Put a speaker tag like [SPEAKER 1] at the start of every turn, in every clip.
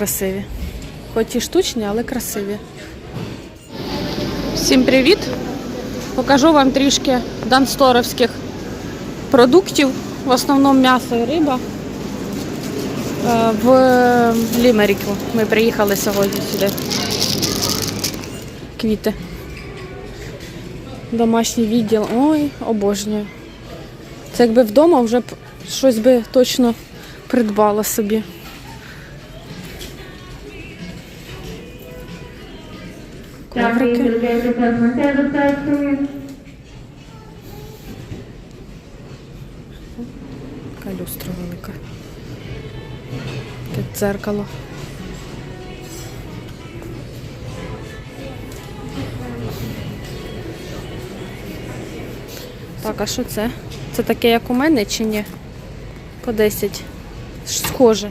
[SPEAKER 1] красиві. Хоч і штучні, але красиві. Всім привіт! Покажу вам трішки дансторовських продуктів, в основному м'ясо і риба. Е, В Лімеріку ми приїхали сьогодні сюди. Квіти. Домашній відділ. Ой, обожнюю. Це якби вдома вже щось би точно придбала собі.
[SPEAKER 2] Презентацію.
[SPEAKER 1] Така люстра велика. Таке дзеркало. Так, а що це? Це таке, як у мене чи ні? По 10. Схоже.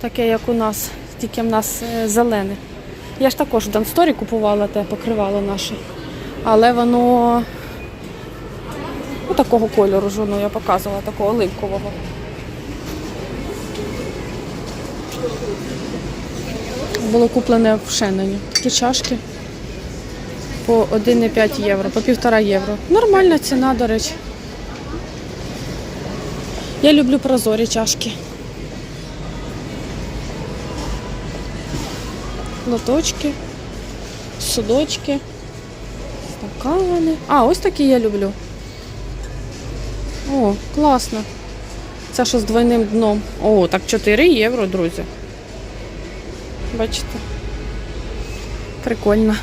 [SPEAKER 1] Таке, як у нас, тільки в нас е, зелене. Я ж також в Дансторі купувала те покривало наше. Але воно Ну, такого кольору ж я показувала, такого оливкового. Було куплене в Шенені. Такі чашки по 1,5 євро, по 1,5 євро. Нормальна ціна, до речі. Я люблю прозорі чашки. Лоточки, судочки, стакани. А, ось такі я люблю. О, класно. Це що з двойним дном. О, так 4 євро, друзі. Бачите? Прикольно.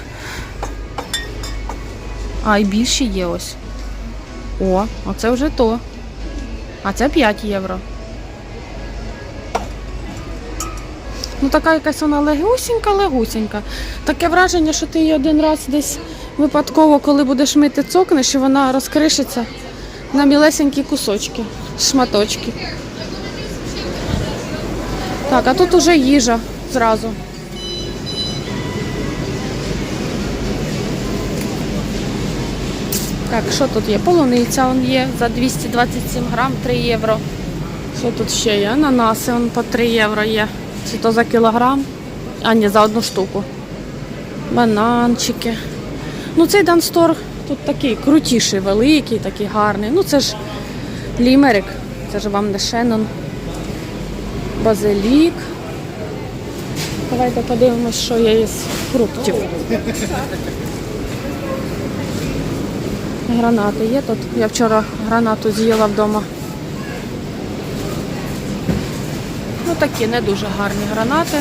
[SPEAKER 1] А, і більші є ось. О, оце вже то. А це 5 євро. Ну, така якась вона легусінька, легусінька. Таке враження, що ти її один раз десь випадково, коли будеш мити, цокнеш, і вона розкришиться на мілесенькі кусочки, шматочки. Так, а тут уже їжа зразу. Так, що тут є? Полуниця он є за 227 грам 3 євро. Що тут ще є? Ананаси он по 3 євро є. Чи то за кілограм? А, ні, за одну штуку. Бананчики. Ну, цей данстор тут такий крутіший, великий, такий гарний. Ну, це ж лімерик, це ж вам не Шеннон. Базилік. Давайте подивимось, що є із фруктів. Гранати є тут. Я вчора гранату з'їла вдома. Ну такі не дуже гарні гранати.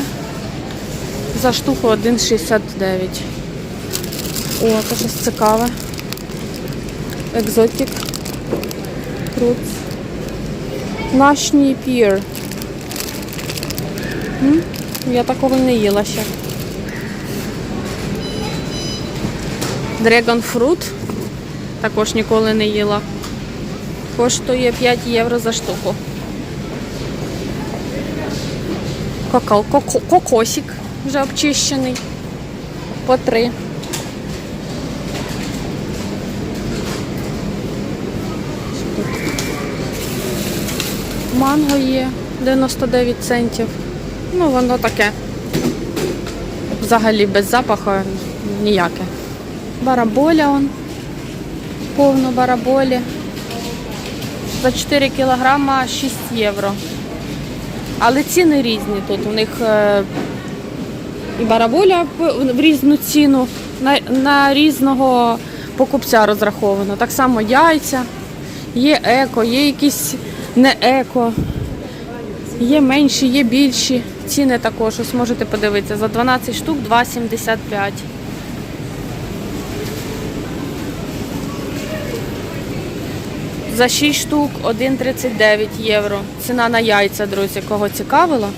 [SPEAKER 1] За штуку 1,69. О, це щось цікаве. Екзотик. Фрукт. Нашній пір. Я такого не їла ще. Dragon Fruit. Також ніколи не їла. Коштує 5 євро за штуку. Коко, кокосик вже обчищений. По 3. Манго є 99 центів. Ну, воно таке. Взагалі без запаху ніяке. Бараболя он. Повну бараболі. За 4 кілограма 6 євро. Але ціни різні тут. У них е, і бараболя в різну ціну, на, на різного покупця розраховано. Так само яйця, є еко, є якісь не еко, є менші, є більші. Ціни також, ось можете подивитися. За 12 штук 2,75. За 6 штук 1,39 євро. Ціна на яйця, друзі, кого цікавило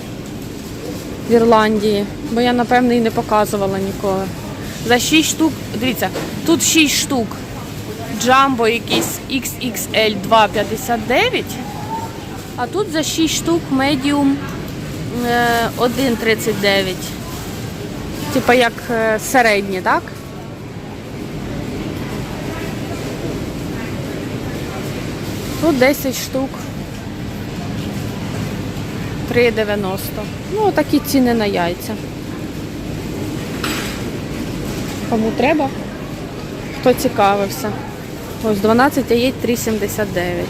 [SPEAKER 1] в Ірландії, бо я, напевно, і не показувала ніколи. За 6 штук, дивіться, тут 6 штук. Джамбо якийсь XXL 2,59. А тут за 6 штук медіум е, 1,39. Типа як е, середні, так? Тут 10 штук. 3,90. Ну, такі ціни на яйця. Кому треба? Хто цікавився? Ось 12 яєць 3,79.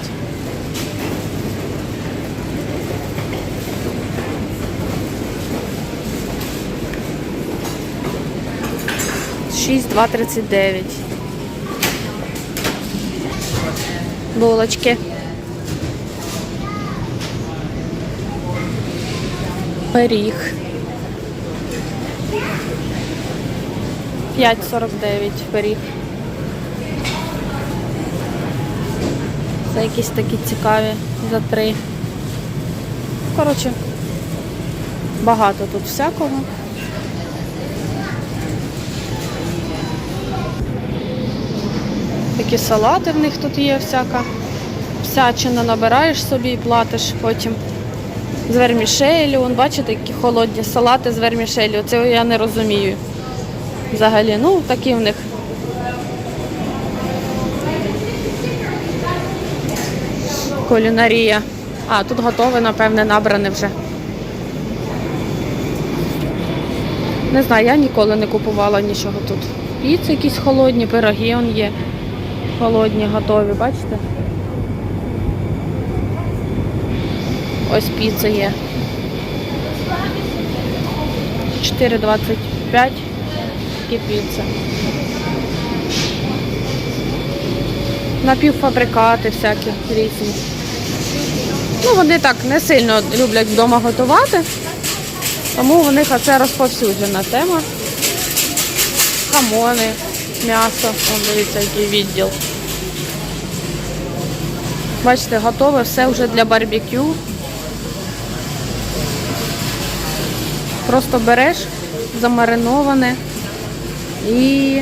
[SPEAKER 1] Шість, два, тридцять дев'ять. Булочки. Пиріг. 5,49 пиріг. Це якісь такі цікаві за три. Коротше, багато тут всякого. Такі салати в них тут є всяка. Всячина набираєш собі і платиш потім. З вермішелю, вон, бачите, які холодні салати з вермішелю. Це я не розумію. Взагалі, ну такі в них. Кулінарія. А, тут готове, напевне, набране вже. Не знаю, я ніколи не купувала нічого тут. Піци якісь холодні, пироги он є. Холодні, готові, бачите? Ось піца є. 4,25 і піца. Напівфабрикати всякі різні. Ну, вони так не сильно люблять вдома готувати, тому у них це розповсюджена тема. Хамони, м'ясо, Вон, дивіться, який відділ. Бачите, готове все вже для барбекю. Просто береш замариноване і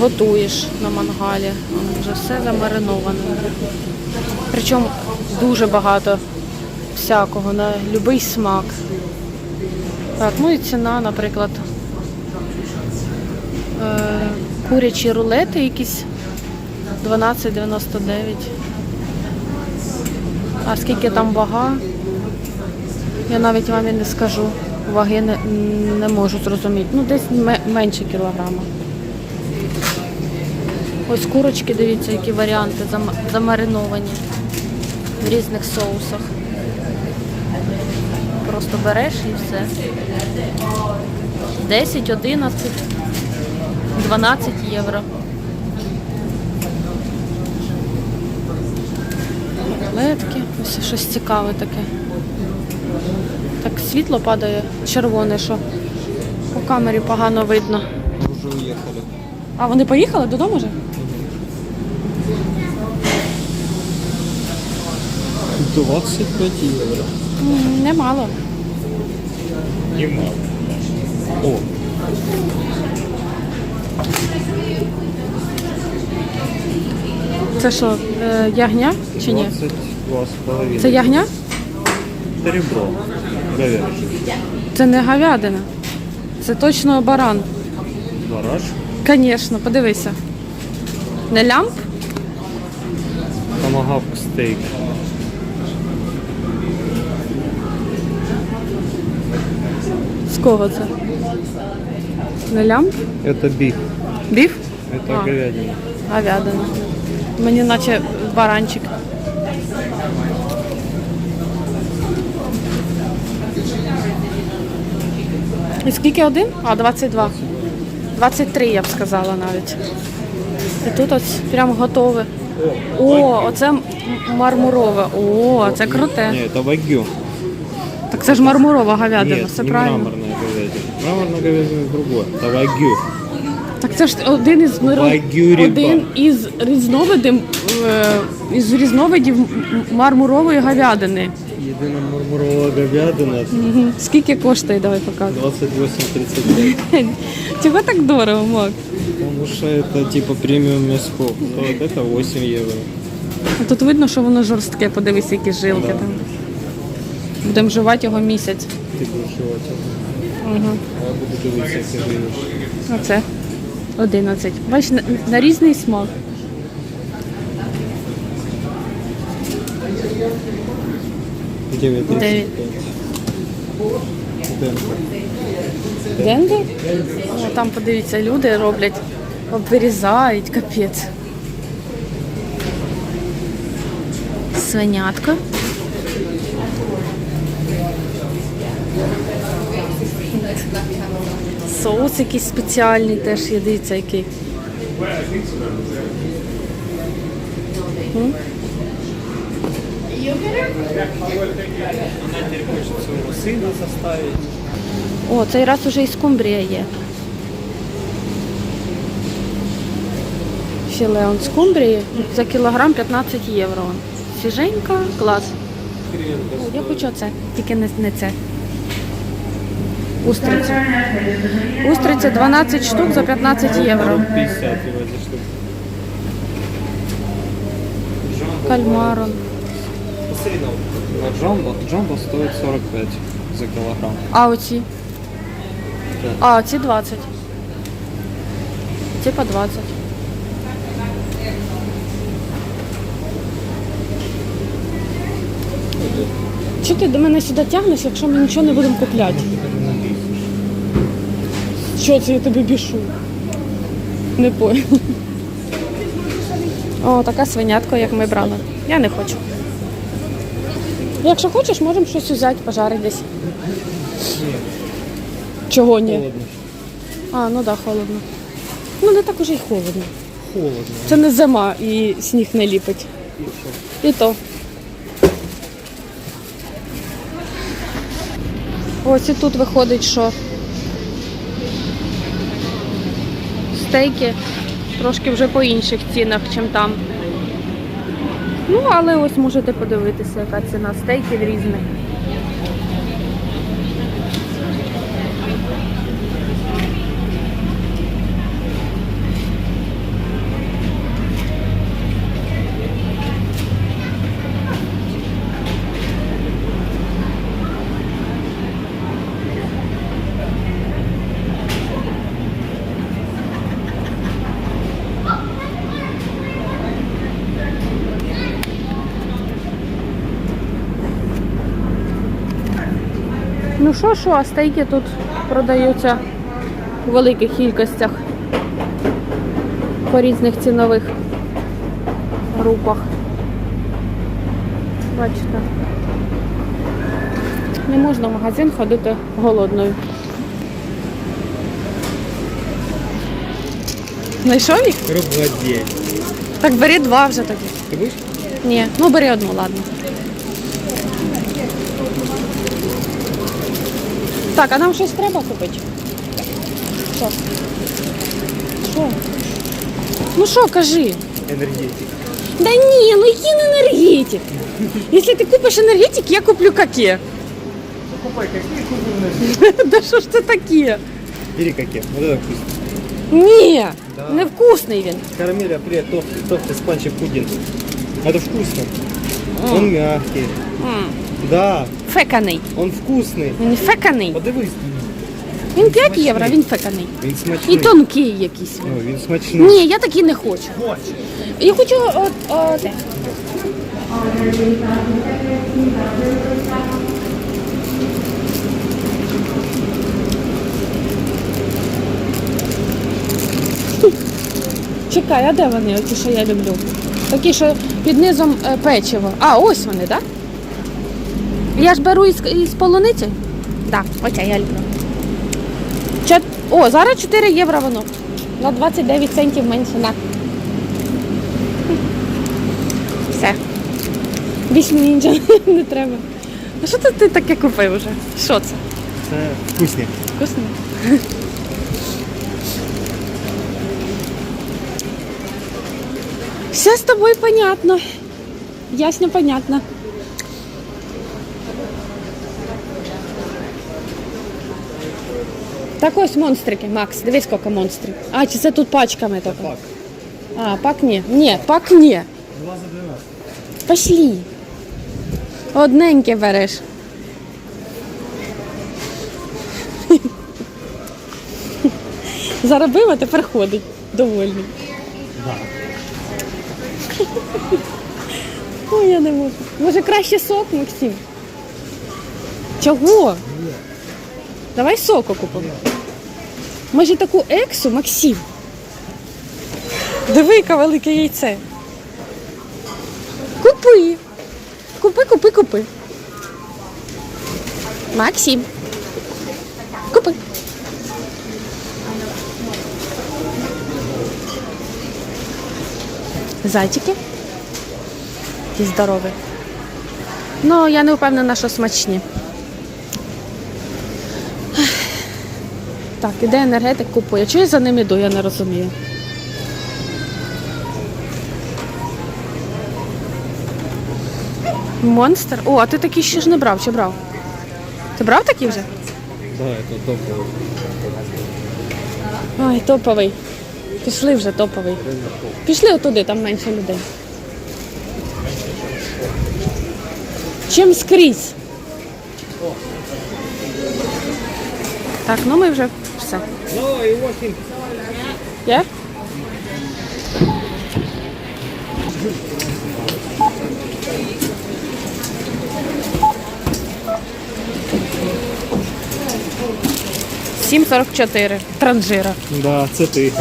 [SPEAKER 1] готуєш на мангалі. Вже все замариноване. Причому дуже багато всякого, на будь-який смак. Так, ну і ціна, наприклад, курячі рулети якісь 12,99. А скільки там вага? Я навіть вам і не скажу. Ваги не, не можу зрозуміти. Ну, десь менше кілограма. Ось курочки, дивіться, які варіанти замариновані в різних соусах. Просто береш і все. 10, 11, 12 євро. Котлетки, ось щось цікаве таке. Так світло падає червоне, що по камері погано видно.
[SPEAKER 3] Уже уехали.
[SPEAKER 1] А вони поїхали додому вже?
[SPEAKER 3] 25 евро.
[SPEAKER 1] М, Немало.
[SPEAKER 3] Немало. О,
[SPEAKER 1] Це що, е, ягня чи ні?
[SPEAKER 3] 22.
[SPEAKER 1] Це ягня?
[SPEAKER 3] Это ребро. Говяжье.
[SPEAKER 1] Це не говядина. Це точно баран.
[SPEAKER 3] Бараш.
[SPEAKER 1] Звісно, подивися. Не лямп?
[SPEAKER 3] Томагавк стейк.
[SPEAKER 1] З кого це? Не лямп?
[SPEAKER 3] Это биф.
[SPEAKER 1] Біф?
[SPEAKER 3] Это
[SPEAKER 1] А.
[SPEAKER 3] говядина.
[SPEAKER 1] Говядина. Мені наче баранчик. І скільки один? А, 22. 23, я б сказала навіть. І тут ось прям готове. О, оце м- мармурове. О, це круте.
[SPEAKER 3] Не, это вагю.
[SPEAKER 1] Так це ж мармурова говядина,
[SPEAKER 3] Нет,
[SPEAKER 1] все
[SPEAKER 3] не
[SPEAKER 1] правильно.
[SPEAKER 3] мраморная говядина. Мраморная говядина другое. Это вагю.
[SPEAKER 1] Так це ж один із миру-
[SPEAKER 3] Вагю ріба.
[SPEAKER 1] один із різновидів е, із різновидів м- мармурової говядини.
[SPEAKER 3] Єдина мармурова говядина
[SPEAKER 1] Мгм. Скільки коштує, давай показуй.
[SPEAKER 3] 28,35.
[SPEAKER 1] Чого так дорого, Мак?
[SPEAKER 3] Потому что это типа премиум мяско. То вот это 8 евро.
[SPEAKER 1] А Тут видно, що воно жорстке, подивись, які жилки
[SPEAKER 3] Да.
[SPEAKER 1] там. Будемо жувати його місяць.
[SPEAKER 3] Ти будеш жувати.
[SPEAKER 1] Угу. Оце 11. Бачиш, на, на різний смак. Дев'ять. Денди? О, там подивіться, люди роблять, обрізають, капець. Свинятка. Соус якийсь спеціальний теж є, дивіться який. О, цей раз уже і скумбрія є. Філе он скумбрії за кілограм 15 євро. Свіженька, клас. Я хочу оце, тільки не це. Устриця. Устриця 12 штук за 15 євро.
[SPEAKER 3] 50 его за.
[SPEAKER 1] Кальмарон.
[SPEAKER 3] Посмотри на, на джамбо. Джамбо стоит 45 за килограмм.
[SPEAKER 1] А оці? А, оці 20. Ці по 20. Чого ти до мене сюди тягнеш, якщо ми нічого не будемо купляти? Що це я тобі бішу? Не пой. О, така свинятка, як ми брали. Я не хочу. Якщо хочеш, можемо щось взяти, пожарити десь. Чого ні?
[SPEAKER 3] Холодно.
[SPEAKER 1] А, ну так, да, холодно. Ну не так уже й холодно.
[SPEAKER 3] Холодно.
[SPEAKER 1] Це не зима і сніг не ліпить. І то. Ось і тут виходить, що стейки трошки вже по інших цінах, ніж там. Ну, але ось можете подивитися, яка ціна стейків різних. Ну що, що, а стейки тут продаються у великих кількостях по різних цінових групах. Бачите. Не можна в магазин ходити голодною. Знайшов їх?
[SPEAKER 3] Круглодень.
[SPEAKER 1] Так бери два вже тоді.
[SPEAKER 3] Ты будешь?
[SPEAKER 1] Ні, ну бери одну, ладно. Так, а нам щось треба купити? Що? Що? Ну що, кажи?
[SPEAKER 3] Энергетик.
[SPEAKER 1] Да ні, ну який не енергетик. Якщо ти купиш енергетик, я куплю каке.
[SPEAKER 3] Покупай, какие купил
[SPEAKER 1] Да що ж це таке?
[SPEAKER 3] Бери какие. Вот это вкусно.
[SPEAKER 1] Ні,
[SPEAKER 3] Да.
[SPEAKER 1] невкусний він.
[SPEAKER 3] Карамель, апрель, тофты, тофты, спанчи, пудинг. Это вкусно. Он мягкий.
[SPEAKER 1] М,
[SPEAKER 3] Да,
[SPEAKER 1] Феканий.
[SPEAKER 3] он вкусний.
[SPEAKER 1] Він феканий.
[SPEAKER 3] Подивись.
[SPEAKER 1] Він 5 євро, він феканий.
[SPEAKER 3] Він смачний.
[SPEAKER 1] І тонкий якийсь.
[SPEAKER 3] О, він смачний.
[SPEAKER 1] Ні, я такий не хочу. Я хочу от, от. Чекай, а де вони, оті, що я люблю? Такі, що під низом е, печиво. А, ось вони, так? Да? Я ж беру із, із полуниці? Так, да, оця я люблю. Чот... О, зараз 4 євро воно. На 29 центів менше на. Все. Більше мені нічого не треба. А що ти, ти таке купив вже? Що це?
[SPEAKER 3] Це вкусні.
[SPEAKER 1] Вкусно? Все з тобою понятно. Ясно, понятно. Так ось монстрики, Макс. Дивись, скільки монстрів. А, чи це тут пачками тільки?
[SPEAKER 3] Пак.
[SPEAKER 1] А, пак ні. Ні, пак ні.
[SPEAKER 3] Два за 12.
[SPEAKER 1] Пошли. Одненьке береш. Заробив, а тепер ходить. Довольний.
[SPEAKER 3] Да.
[SPEAKER 1] Ой, я не можу. Може краще сок, Максим? Чого? Давай соку купимо. Може таку ексу, Максим. Диви, яке велике яйце. Купи. Купи, купи, купи. Максим. Купи. Зайчики. Ті здорові. Ну, я не впевнена, що смачні. Так, іде енергетик купує. Чого я за ним іду, я не розумію. Монстр? О, а ти такий ще ж не брав, чи брав? Ти брав такий вже?
[SPEAKER 3] Да, это топовый.
[SPEAKER 1] Ой, топовий. Пішли вже топовий. Пішли отуди, там менше людей. Чим скрізь. Так, ну ми вже
[SPEAKER 3] No, и 8.
[SPEAKER 1] Є? Сім сорок чотири. Транжира.
[SPEAKER 3] Да, це ти.